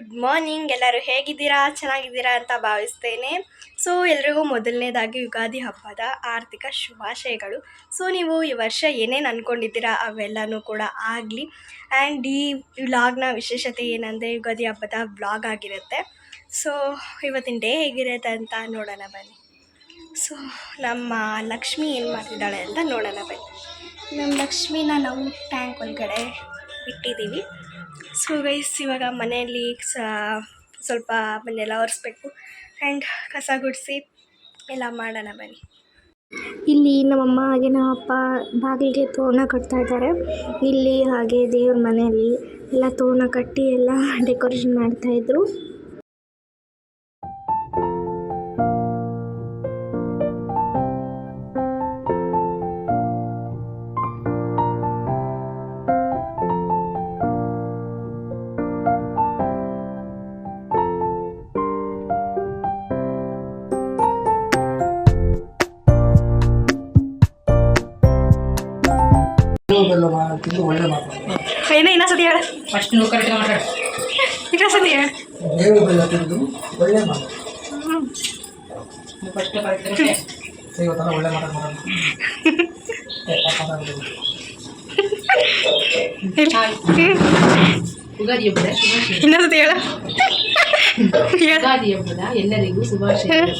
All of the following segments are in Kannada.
ಗುಡ್ ಮಾರ್ನಿಂಗ್ ಎಲ್ಲರೂ ಹೇಗಿದ್ದೀರಾ? ಚೆನ್ನಾಗಿದ್ದೀರಾ ಅಂತ ಭಾವಿಸ್ತೇನೆ. ಸೊ ಎಲ್ರಿಗೂ ಮೊದಲನೇದಾಗಿ ಯುಗಾದಿ ಹಬ್ಬದ ಆರ್ಥಿಕ ಶುಭಾಶಯಗಳು. ಸೊ ನೀವು ಈ ವರ್ಷ ಏನೇನು ಅಂದ್ಕೊಂಡಿದ್ದೀರಾ ಅವೆಲ್ಲನೂ ಕೂಡ ಆಗಲಿ. ಆ್ಯಂಡ್ ಈ ವ್ಲಾಗ್ನ ವಿಶೇಷತೆ ಏನಂದರೆ ಯುಗಾದಿ ಹಬ್ಬದ ವ್ಲಾಗ್ ಆಗಿರುತ್ತೆ. ಸೊ ಇವತ್ತಿನ ಡೇ ಹೇಗಿರುತ್ತೆ ಅಂತ ನೋಡೋಣ ಬನ್ನಿ. ಸೊ ನಮ್ಮ ಲಕ್ಷ್ಮಿ ಏನು ಮಾಡ್ತಿದ್ದಾಳೆ ಅಂತ ನೋಡೋಣ ಬನ್ನಿ. ನಮ್ಮ ಲಕ್ಷ್ಮಿನ ನಾವು ಟ್ಯಾಂಕ್ ಒಳಗಡೆ ಇಟ್ಟಿದ್ದೀವಿ. ಸೊ ಗೈಸ್ ಇವಾಗ ಮನೆಯಲ್ಲಿ ಸ್ವಲ್ಪ ಮನೆಯೆಲ್ಲ ಒರೆಸ್ಬೇಕು. ಆ್ಯಂಡ್ ಕಸ ಗುಡಿಸಿ ಎಲ್ಲ ಮಾಡೋಣ ಬನ್ನಿ. ಇಲ್ಲಿ ನಮ್ಮಮ್ಮ ಹಾಗೆ ನಮ್ಮಪ್ಪ ಬಾಗಿಲಿಗೆ ತೋರಣ ಕಟ್ತಾ ಇದ್ದಾರೆ. ಇಲ್ಲಿ ಹಾಗೆ ದೇವ್ರ ಮನೆಯಲ್ಲಿ ಎಲ್ಲ ತೋರಣ ಕಟ್ಟಿ ಎಲ್ಲ ಡೆಕೋರೇಷನ್ ಮಾಡ್ತಾಯಿದ್ರು ಬೆಲ್ಲ ತಿಂದು ಒಳ್ಳೆ ಮಾತು ಏನೇ ಇನ್ನೊಂದ್ಸತಿ ಹೇಳ ಫಸ್ಟ್ ನೀವು ಕರೆಕ್ಟ್ ಮಾತಾಡಿ ಇನ್ನೊಂದ್ಸತಿ ಹೇಳ ಬೇವು ಬೆಲ್ಲ ತಿಂದು ಒಳ್ಳೆ ಮಾತು ನೀವು ಫಸ್ಟ್ ಕರೆಕ್ಟ್ ಇವತ್ತೆಲ್ಲ ಒಳ್ಳೆ ಮಾತಾಡ್ ಮಾಡೋಣ ಹಾಯ್ ಯುಗಾದಿ ಹಬ್ಬದ ಶುಭಾಶಯ ಇನ್ನೊಂದ್ಸತಿ ಹೇಳ ಹೇಳ ಯುಗಾದಿ ಹಬ್ಬದ ಎಲ್ಲರಿಗೂ ಶುಭಾಶಯಗಳು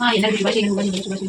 ಹಾ ಎಲ್ಲರಿಗೂ ಶುಭಾಶಯ ಯುಗಾದಿ ಹಬ್ಬದ ಶುಭಾಶಯ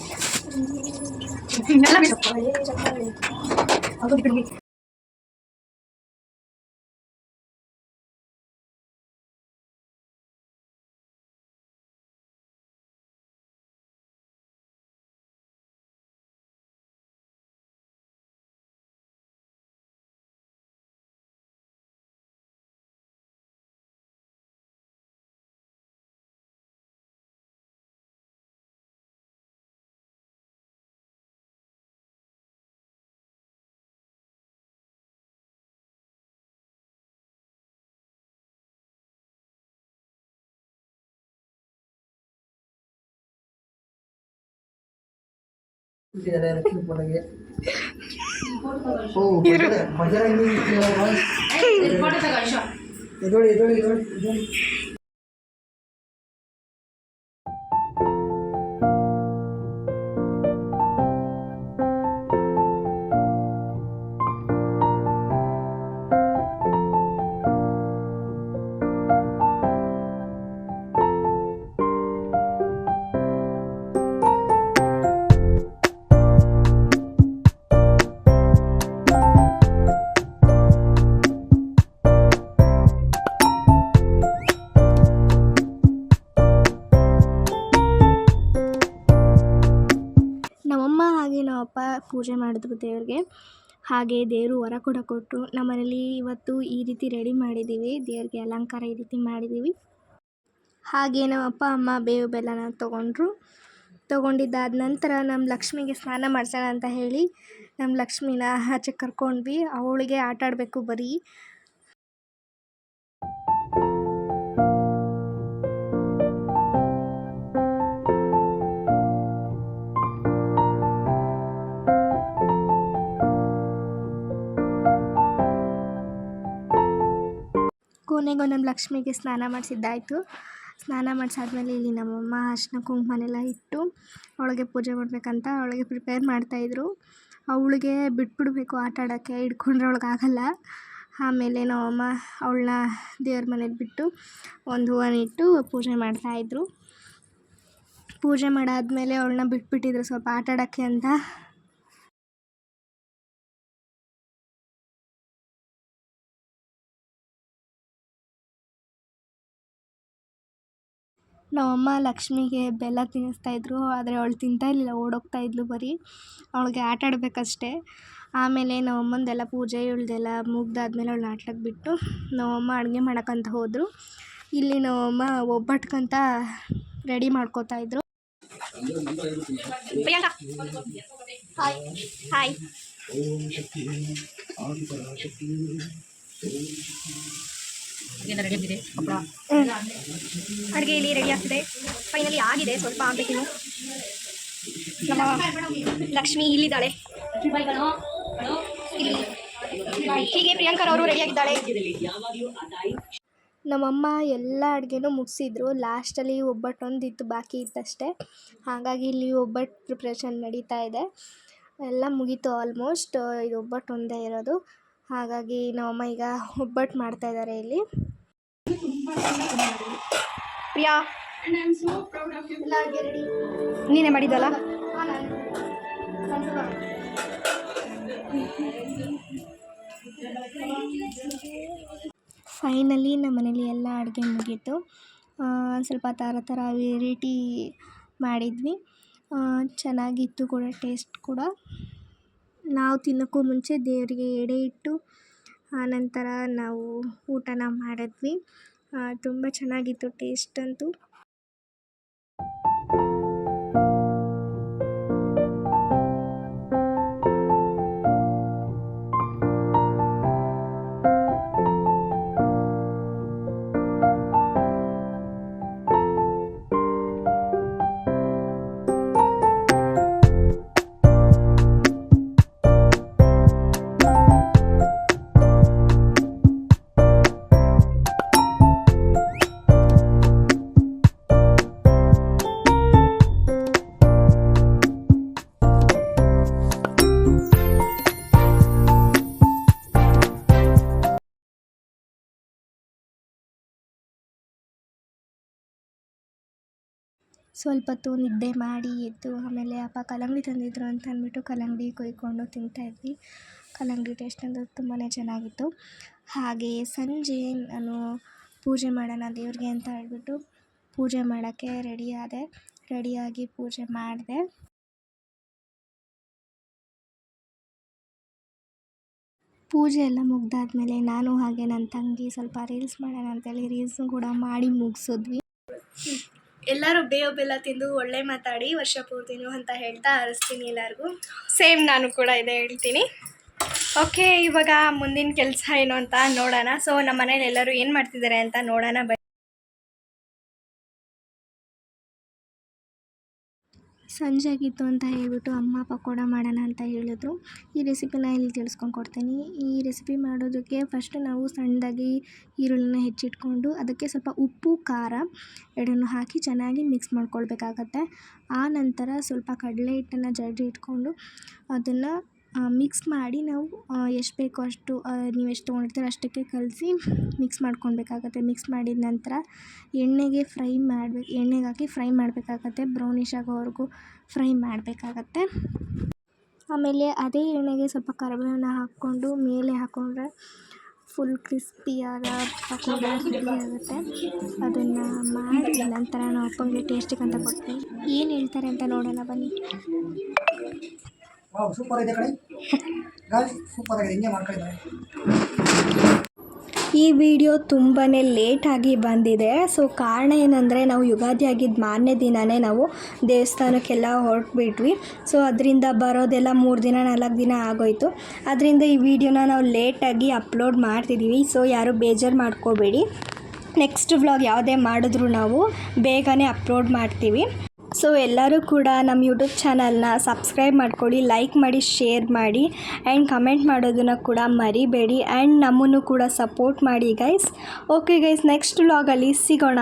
ಎಲ್ಲ ಬಿಡು. ಅದು ಬಿಡು. இதோட இதோட இதோட. ಪೂಜೆ ಮಾಡಿದ್ರು ದೇವ್ರಿಗೆ. ಹಾಗೆ ದೇವರು ವರ ಕೂಡ ಕೊಟ್ಟರು ನಮ್ಮನೇಲಿ ಇವತ್ತು ಈ ರೀತಿ ರೆಡಿ ಮಾಡಿದ್ದೀವಿ ದೇವ್ರಿಗೆ ಅಲಂಕಾರ ಈ ರೀತಿ ಮಾಡಿದ್ದೀವಿ ಹಾಗೆ ನಮ್ಮ ಅಪ್ಪ, ಅಮ್ಮ, ಬೇವು ಬೆಲ್ಲನ ತೊಗೊಂಡ್ರು. ತೊಗೊಂಡಿದ್ದಾದ ನಂತರ ನಮ್ಮ ಲಕ್ಷ್ಮಿಗೆ ಸ್ನಾನ ಮಾಡ್ಸೋಣ ಅಂತ ಹೇಳಿ ನಮ್ಮ ಲಕ್ಷ್ಮಿನ ಆಚೆ ಕರ್ಕೊಂಡ್ವಿ. ಅವಳಿಗೆ ಆಟ ಆಡಬೇಕು ಬರೀ. ಕೊನೆಗೂ ನಮ್ಮ ಲಕ್ಷ್ಮಿಗೆ ಸ್ನಾನ ಮಾಡಿಸಿದ್ದಾಯಿತು. ಸ್ನಾನ ಮಾಡಿಸಾದ್ಮೇಲೆ ಇಲ್ಲಿ ನಮ್ಮಮ್ಮ ಅರ್ಶಿನ ಕುಂಕುಮನೆಲ್ಲ ಇಟ್ಟು ಅವಳಿಗೆ ಪೂಜೆ ಮಾಡಬೇಕಂತ ಅವಳಿಗೆ ಪ್ರಿಪೇರ್ ಮಾಡ್ತಾಯಿದ್ರು ಅವಳಿಗೆ ಬಿಟ್ಬಿಡ್ಬೇಕು ಆಟ ಆಡೋಕ್ಕೆ, ಹಿಡ್ಕೊಂಡ್ರೆ ಅವಳಿಗಾಗಲ್ಲ. ಆಮೇಲೆ ನಮ್ಮಮ್ಮ ಅವಳನ್ನ ದೇವ್ರ ಮನೇಲಿ ಬಿಟ್ಟು ಒಂದು ಹೂವನ್ನಿಟ್ಟು ಪೂಜೆ ಮಾಡ್ತಾಯಿದ್ರು ಪೂಜೆ ಮಾಡಾದಮೇಲೆ ಅವಳನ್ನ ಬಿಟ್ಬಿಟ್ಟಿದ್ರು ಸ್ವಲ್ಪ ಆಟ ಆಡೋಕ್ಕೆ ಅಂತ. ನಮ್ಮಮ್ಮ ಲಕ್ಷ್ಮಿಗೆ ಬೆಲ್ಲ ತಿನ್ನಿಸ್ತಾಯಿದ್ರು ಆದರೆ ಅವಳು ತಿಂತಾ ಇರಲಿಲ್ಲ ಓಡೋಗ್ತಾ ಇದ್ಲು ಬರೀ. ಅವಳಿಗೆ ಆಟ ಆಡಬೇಕಷ್ಟೇ. ಆಮೇಲೆ ನಮ್ಮಮ್ಮಂದೆಲ್ಲ ಪೂಜೆ ಇಳ್ದೆಲ್ಲ ಮುಗ್ದಾದ್ಮೇಲೆ ಅವಳನ್ನ ಆಟ್ಲಕ್ಕೆ ಬಿಟ್ಟು ನಮ್ಮಮ್ಮ ಅಡುಗೆ ಮಾಡೋಕ್ಕಂತ ಹೋದರು. ಇಲ್ಲಿ ನಮ್ಮಮ್ಮ ಒಬ್ಬಟ್ಕಂತ ರೆಡಿ ಮಾಡ್ಕೋತಾ ಇದ್ರು. ಪ್ರಿಯಾಂಕಾ. ಹಾಯ್ ಹಾಯ್ ಎಲ್ಲ ರೆಡಿ ಆಗಿದೆ. ಹಪ್ಪಳ ಅಡುಗೆ ಇಲ್ಲಿ ರೆಡಿ ಆಗ್ತಿದೆ. ಫೈನಲಿ ಆಗಿದೆ ಸ್ವಲ್ಪ ಆಗಬೇಕಿನ್ನು ನಮ್ಮ ಲಕ್ಷ್ಮಿ ಇಲ್ಲಿದ್ದಾಳೆ. ಇಲ್ಲಿ. ಹೀಗೆ ಪ್ರಿಯಾಂಕರವರು ರೆಡಿಯಾಗಿದ್ದಾಳೆ ನಮ್ಮಮ್ಮ ಎಲ್ಲ ಅಡುಗೆನೂ ಮುಗಿಸಿದ್ರು. ಲಾಸ್ಟಲ್ಲಿ ಒಬ್ಬಟ್ಟೊಂದಿತ್ತು ಬಾಕಿ ಇತ್ತಷ್ಟೇ. ಹಾಗಾಗಿ ಇಲ್ಲಿ ಒಬ್ಬಟ್ಟು ಪ್ರಿಪ್ರೇಷನ್ ನಡೀತಾ ಇದೆ. ಎಲ್ಲ ಮುಗೀತು ಆಲ್ಮೋಸ್ಟ್ ಇದು ಒಬ್ಬಟ್ಟು ಒಂದೇ ಇರೋದು. ಹಾಗಾಗಿ ನಮ್ಮಮ್ಮ ಈಗ ಒಬ್ಬಟ್ಟು ಮಾಡ್ತಾ ಇದ್ದಾರೆ ಇಲ್ಲಿ. ಪ್ರಿಯಾ, ನೀನೇ ಮಾಡಿದ್ದಲ್ಲ? ಫೈನಲಿ ನಮ್ಮ ಮನೇಲಿ ಎಲ್ಲ ಅಡುಗೆ ಮುಗೀತು. ಸ್ವಲ್ಪ ಥರ ಥರ ವೆರೈಟಿ ಮಾಡಿದ್ವಿ. ಚೆನ್ನಾಗಿತ್ತು ಕೂಡ ಟೇಸ್ಟ್ ಕೂಡ. ನಾವು ತಿನ್ನೋಕ್ಕೂ ಮುಂಚೆ ದೇವರಿಗೆ ಎಡೆ ಇಟ್ಟು ಆನಂತರ ನಾವು ಊಟನ ಮಾಡಿದ್ವಿ. ತುಂಬ ಚೆನ್ನಾಗಿತ್ತು ಟೇಸ್ಟ್ ಅಂತೂ. ಸ್ವಲ್ಪ ಹೊತ್ತು ನಿದ್ದೆ ಮಾಡಿ ಎದ್ದು ಆಮೇಲೆ ಅಪ್ಪ ಕಲ್ಲಂಗಡಿ ತಂದಿದ್ರು ಅಂತ ಅಂದ್ಬಿಟ್ಟು ಕಲ್ಲಂಗಡಿ ಕೊಯ್ಕೊಂಡು ತಿಂತಾಯಿದ್ವಿ ಕಲ್ಲಂಗಡಿ ಟೇಸ್ಟ್ ಅಂತೂ ತುಂಬಾ ಚೆನ್ನಾಗಿತ್ತು. ಹಾಗೆ ಸಂಜೆ ನಾನು ಪೂಜೆ ಮಾಡೋಣ ದೇವ್ರಿಗೆ ಅಂತ ಹೇಳ್ಬಿಟ್ಟು ಪೂಜೆ ಮಾಡೋಕ್ಕೆ ಆದೆ. ರೆಡಿಯಾಗಿ ಪೂಜೆ ಮಾಡಿದೆ. ಪೂಜೆ ಎಲ್ಲ ಮುಗ್ದಾದ್ಮೇಲೆ ನಾನು ಹಾಗೆ ನನ್ನ ತಂಗಿ ಸ್ವಲ್ಪ ರೀಲ್ಸ್ ಮಾಡೋಣ ಅಂತೇಳಿ ರೀಲ್ಸ್ನು ಕೂಡ ಮಾಡಿ ಮುಗಿಸಿದ್ವಿ. ಎಲ್ಲರೂ ಬೇವು ಬೆಲ್ಲ ತಿಂದು ಒಳ್ಳೆ ಮಾತಾಡಿ, ವರ್ಷ ಪೂರ್ತಿನೂ ಅಂತ ಹೇಳ್ತಾ ಹರಿಸ್ತೀನಿ ಎಲ್ಲರಿಗೂ. ಸೇಮ್ ನಾನು ಕೂಡ ಇದೇ ಹೇಳ್ತೀನಿ. ಓಕೆ ಇವಾಗ ಮುಂದಿನ ಕೆಲಸ ಏನು ಅಂತ ನೋಡೋಣ. ಸೊ ನಮ್ಮ ಮನೇಲಿ ಎಲ್ಲರೂ ಏನು ಮಾಡ್ತಿದ್ದಾರೆ ಅಂತ ನೋಡೋಣ, ಬನ್ನಿ. ಸಂಜೆ ಆಗಿತ್ತು ಅಂತ ಹೇಳಿಬಿಟ್ಟು ಅಮ್ಮ ಪಕೋಡ ಮಾಡೋಣ ಅಂತ ಹೇಳಿದ್ರು. ಈ ರೆಸಿಪಿನ ಇಲ್ಲಿ ತಿಳಿಸ್ಕೊಂಡು ಕೊಡ್ತೀನಿ. ಈ ರೆಸಿಪಿ ಮಾಡೋದಕ್ಕೆ ಫಸ್ಟ್ ನಾವು ಸಣ್ಣದಾಗಿ ಈರುಳ್ಳಿನ ಹೆಚ್ಚಿಟ್ಕೊಂಡು ಅದಕ್ಕೆ ಸ್ವಲ್ಪ ಉಪ್ಪು, ಖಾರ ಎರಡನ್ನು ಹಾಕಿ ಚೆನ್ನಾಗಿ ಮಿಕ್ಸ್ ಮಾಡ್ಕೊಳ್ಬೇಕಾಗತ್ತೆ. ಆ ನಂತರ ಸ್ವಲ್ಪ ಕಡಲೆ ಹಿಟ್ಟನ್ನು ಜರಡಿ ಇಟ್ಕೊಂಡು ಅದನ್ನು ಮಿಕ್ಸ್ ಮಾಡಿ ನಾವು ಎಷ್ಟು ಬೇಕೋ ಅಷ್ಟು ನೀವು ಎಷ್ಟು ತೊಗೊಂಡಿರ್ತೀರ ಅಷ್ಟಕ್ಕೆ ಕಲಸಿ ಮಿಕ್ಸ್ ಮಾಡ್ಕೊಳ್ಬೇಕಾಗತ್ತೆ. ಮಿಕ್ಸ್ ಮಾಡಿದ ನಂತರ ಎಣ್ಣೆಗೆ ಫ್ರೈ ಮಾಡ್ಬೇಕು, ಎಣ್ಣೆಗೆ ಹಾಕಿ ಫ್ರೈ ಮಾಡಬೇಕಾಗತ್ತೆ. ಬ್ರೌನಿಶ್ ಆಗೋವರೆಗೂ ಫ್ರೈ ಮಾಡಬೇಕಾಗತ್ತೆ. ಆಮೇಲೆ ಅದೇ ಎಣ್ಣೆಗೆ ಸ್ವಲ್ಪ ಕರಿಬೇವನ್ನ ಹಾಕ್ಕೊಂಡು ಮೇಲೆ ಹಾಕ್ಕೊಂಡ್ರೆ ಫುಲ್ ಕ್ರಿಸ್ಪಿಯಾದ ಪಕೋಡ ರೆಡಿ ಆಗುತ್ತೆ. ಅದನ್ನು ಮಾಡಿ ನಂತರ ನಾವು ಅಪ್ಪಂಗೆ ಟೇಸ್ಟಿಗೆ ಅಂತ ಕೊಡ್ತೀವಿ. ಏನು ಹೇಳ್ತಾರೆ ಅಂತ ನೋಡೋಣ ಬನ್ನಿ. ಸೂಪರ್ ಇದೆ ಸೂಪರ್ ಆಗಿದೆ. ಹಿಂಗೆ ಮಾಡ್ಕೊಂಡಿದ್ದಾರೆ. ಈ ವಿಡಿಯೋ ತುಂಬಾ ಲೇಟಾಗಿ ಬಂದಿದೆ. ಸೊ ಕಾರಣ ಏನಂದರೆ ನಾವು ಯುಗಾದಿ ಆಗಿದ್ದ ಮಾರನೇ ದಿನವೇ ನಾವು ದೇವಸ್ಥಾನಕ್ಕೆಲ್ಲ ಹೊರಟ್ಬಿಟ್ವಿ. ಸೊ ಅದರಿಂದ ಬರೋದೆಲ್ಲ ಮೂರು ದಿನ, ನಾಲ್ಕು ದಿನ ಆಗೋಯ್ತು. ಅದರಿಂದ ಈ ವಿಡಿಯೋನ ನಾವು ಲೇಟಾಗಿ ಅಪ್ಲೋಡ್ ಮಾಡ್ತಿದ್ದೀವಿ ಸೊ ಯಾರು ಬೇಜಾರು ಮಾಡ್ಕೋಬೇಡಿ. ನೆಕ್ಸ್ಟ್ ವ್ಲಾಗ್ ಯಾವುದೇ ಮಾಡಿದ್ರು ನಾವು ಬೇಗನೆ ಅಪ್ಲೋಡ್ ಮಾಡ್ತೀವಿ. ಸೊ ಎಲ್ಲರೂ ಕೂಡ ನಮ್ಮ ಯೂಟ್ಯೂಬ್ ಚಾನಲ್ನ ಸಬ್ಸ್ಕ್ರೈಬ್ ಮಾಡ್ಕೊಳ್ಳಿ, ಲೈಕ್ ಮಾಡಿ, ಶೇರ್ ಮಾಡಿ ಆ್ಯಂಡ್ ಕಮೆಂಟ್ ಮಾಡೋದನ್ನು ಕೂಡ ಮರಿಬೇಡಿ ಆ್ಯಂಡ್ ನಮ್ಮನ್ನು ಕೂಡ ಸಪೋರ್ಟ್ ಮಾಡಿ ಗೈಸ್. ಓಕೆ ಗೈಸ್, ನೆಕ್ಸ್ಟ್ ವ್ಲಾಗಲ್ಲಿ ಸಿಗೋಣ.